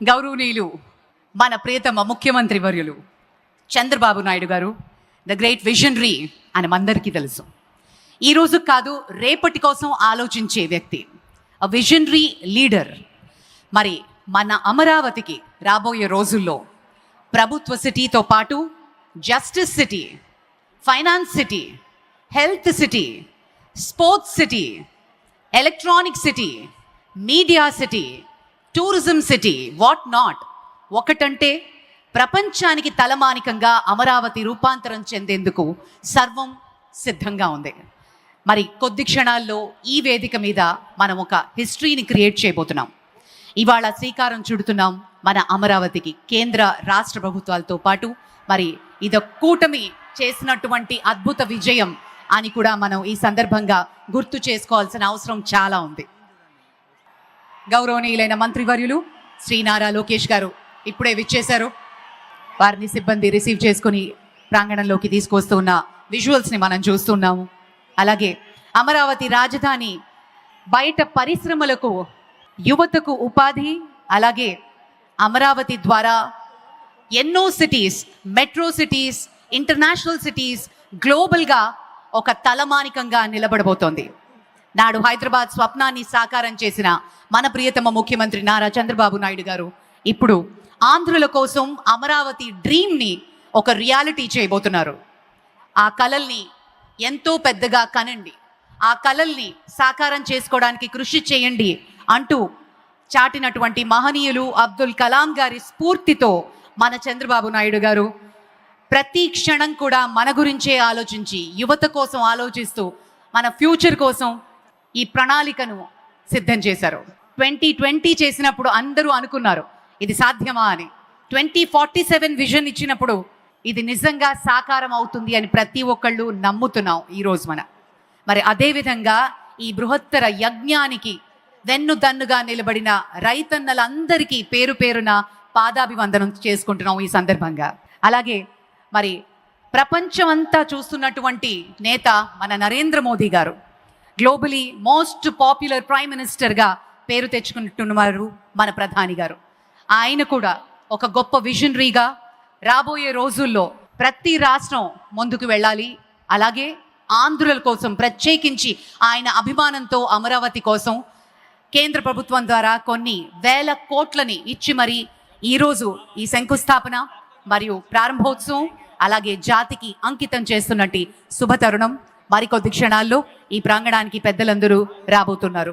గౌరవనీయులు మన ప్రియతమ ముఖ్యమంత్రి వర్యులు చంద్రబాబు నాయుడు గారు ద గ్రేట్ విజనరీ అని మనందరికీ తెలుసు. ఈ రోజు కాదు రేపటి కోసం ఆలోచించే వ్యక్తి అ విజనరీ లీడర్ మరి మన అమరావతికి రాబోయే రోజుల్లో ప్రభుత్వ సిటీతో పాటు justice city finance city health city sports city electronic city media city tourism city what not ఒకటంటే ప్రపంచానికి తలమానికంగా అమరావతి రూపాంతరం చెందేందుకు సర్వం సిద్ధంగా ఉంది. మరి కొద్ది క్షణాల్లో ఈ వేదిక మీద మనం ఒక హిస్టరీని క్రియేట్ చేయబోతున్నాం. ఇవాళ శ్రీకారం చుడుతున్నాం మన అమరావతికి కేంద్ర రాష్ట్ర ప్రభుత్వాలతో పాటు. మరి ఇద కూటమి చేసినటువంటి అద్భుత విజయం అని కూడా మనం ఈ సందర్భంగా గుర్తు చేసుకోవాల్సిన అవసరం చాలా ఉంది. గౌరవనీయులైన మంత్రివర్యులు శ్రీ నారా లోకేష్ గారు ఇప్పుడే విచ్చేశారు. వారిని సిబ్బంది రిసీవ్ చేసుకుని ప్రాంగణంలోకి తీసుకొస్తున్న విజువల్స్ని మనం చూస్తున్నాము. అలాగే అమరావతి రాజధాని బయట పరిశ్రమలకు యువతకు ఉపాధి అలాగే అమరావతి ద్వారా ఎన్నో cities metro cities international cities గ్లోబల్గా ఒక తలమానికంగా నిలబడబోతోంది. నాడు హైదరాబాద్ స్వప్నాన్ని సాకారం చేసిన మన ప్రియతమ ముఖ్యమంత్రి నారా చంద్రబాబు నాయుడు గారు ఇప్పుడు ఆంధ్రుల కోసం అమరావతి డ్రీమ్ని ఒక రియాలిటీ చేయబోతున్నారు. ఆ కలల్ని ఎంతో పెద్దగా కనండి. ఆ కలల్ని సాకారం చేసుకోవడానికి కృషి చేయండి అంటూ చాటినటువంటి మహనీయులు అబ్దుల్ కలాం గారి స్ఫూర్తితో మన చంద్రబాబు నాయుడు గారు ప్రతి క్షణం కూడా మన గురించే ఆలోచించి యువత కోసం ఆలోచిస్తూ మన ఫ్యూచర్ కోసం ఈ ప్రణాళికను సిద్ధం చేశారు. ట్వంటీ ట్వంటీ చేసినప్పుడు అందరూ అనుకున్నారు ఇది సాధ్యమా అని. ట్వంటీ ఫార్టీ సెవెన్ విజన్ ఇచ్చినప్పుడు ఇది నిజంగా సాకారం అవుతుంది అని ప్రతి ఒక్కళ్ళు నమ్ముతున్నాం ఈరోజు మన. మరి అదేవిధంగా ఈ బృహత్తర యజ్ఞానికి వెన్ను దన్నుగా నిలబడిన రైతన్నలందరికీ పేరు పేరున పాదాభివందనం చేసుకుంటున్నాం ఈ సందర్భంగా. అలాగే మరి ప్రపంచమంతా చూస్తున్నటువంటి నేత మన నరేంద్ర మోదీ గారు గ్లోబలీ మోస్ట్ పాపులర్ ప్రైమ్ మినిస్టర్గా పేరు తెచ్చుకుంటున్నారు మన ప్రధాని గారు. ఆయన కూడా ఒక గొప్ప విజనరీగా రాబోయే రోజుల్లో ప్రతి రాష్ట్రం ముందుకు వెళ్ళాలి. అలాగే ఆంధ్రుల కోసం ప్రత్యేకించి ఆయన అభిమానంతో అమరావతి కోసం కేంద్ర ప్రభుత్వం ద్వారా కొన్ని వేల కోట్లని ఇచ్చి మరి ఈరోజు ఈ శంకుస్థాపన మరియు ప్రారంభోత్సవం అలాగే జాతికి అంకితం చేస్తున్నట్టు శుభతరుణం. మరికొద్ది క్షణాల్లో ఈ ప్రాంగణానికి పెద్దలందరూ రాబోతున్నారు.